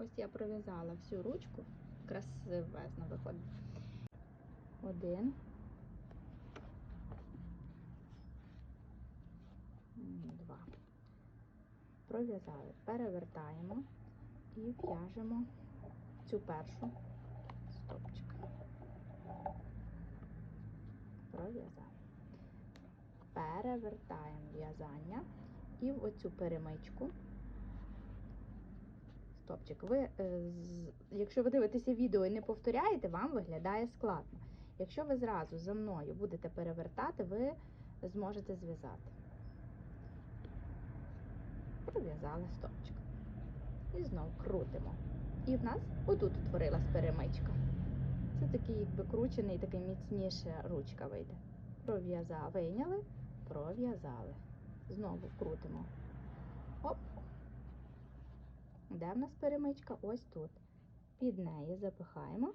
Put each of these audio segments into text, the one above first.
Ось я пров'язала всю ручку. Красивезно виходить. Один. Два. Пров'язали. Перевертаємо і в'яжемо цю першу стопчик. Пров'язали. Перевертаємо в'язання і в оцю перемичку. Стопчик. Ви, е, якщо ви дивитеся відео і не повторяєте, вам виглядає складно. Якщо ви зразу за мною будете перевертати, ви зможете зв'язати. Пров'язали стопчик. І знову крутимо. І в нас отут утворилась перемичка. Це такий, якби кручений, такий міцніша ручка вийде. Пров'язали, вийняли, пров'язали. Знову крутимо. Оп. Де в нас перемичка? Ось тут. Під неї запихаємо,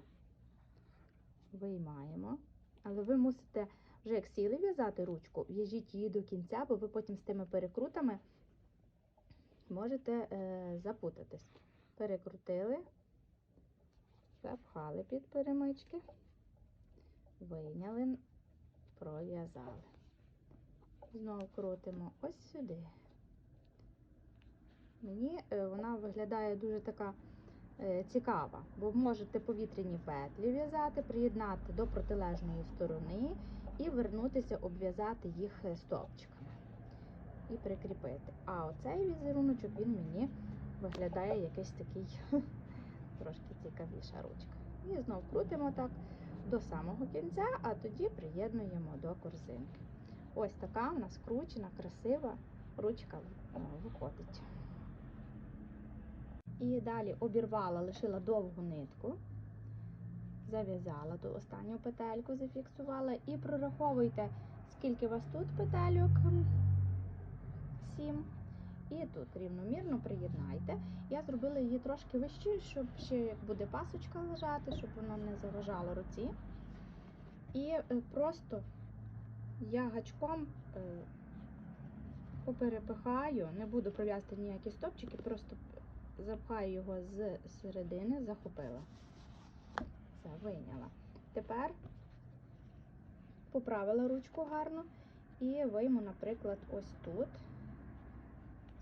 виймаємо. Але ви мусите, вже як сіли в'язати ручку, в'яжіть її до кінця, бо ви потім з тими перекрутами можете е, запутатись. Перекрутили, запхали під перемички, вийняли, пров'язали. Знову крутимо ось сюди. Мені е, вона виглядає дуже така е, цікава, бо можете повітряні петлі в'язати, приєднати до протилежної сторони і вернутися, обв'язати їх е, стовпчиками і прикріпити. А оцей візеруночок він мені виглядає якийсь такий трошки цікавіша ручка. І знову крутимо так до самого кінця, а тоді приєднуємо до корзинки. Ось така в нас кручена, красива ручка виходить. І далі обірвала, лишила довгу нитку, зав'язала ту останню петельку, зафіксувала і прораховуйте, скільки у вас тут петельок. 7. І тут рівномірно приєднайте. Я зробила її трошки вищою, щоб ще як буде пасочка лежати, щоб воно не заважало руці. І е, просто я гачком е, поперепихаю, не буду пров'язати ніякі стопчики, просто запхаю його з середини, захопила. Все, вийняла. Тепер поправила ручку гарно і вийму, наприклад, ось тут.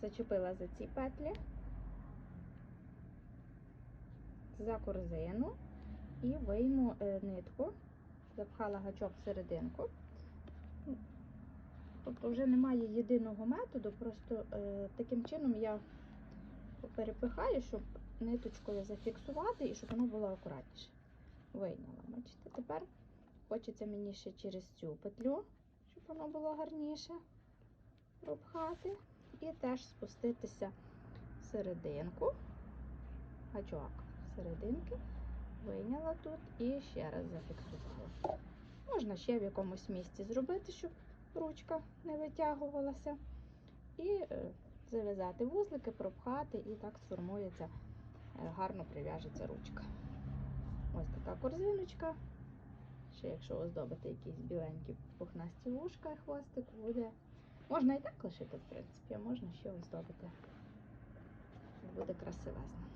Зачепила за ці петлі, за корзину і вийму е, нитку, запхала гачок в серединку. Тобто вже немає єдиного методу, просто е, таким чином я перепихаю, щоб ниточкою зафіксувати і щоб воно було акуратніше. Вийняла. Бачите, тепер хочеться мені ще через цю петлю, щоб воно було гарніше пропхати. І теж спуститися в серединку, гачок серединки, вийняла тут і ще раз зафіксувала. Можна ще в якомусь місці зробити, щоб ручка не витягувалася. І е, зав'язати вузлики, пропхати, і так сформується, е, гарно прив'яжеться ручка. Ось така корзиночка. Ще якщо оздобити якісь біленькі пухнасті вушка, хвостик буде. Можна і так лишити, в принципі, а можна ще оздобити. Буде красивезно.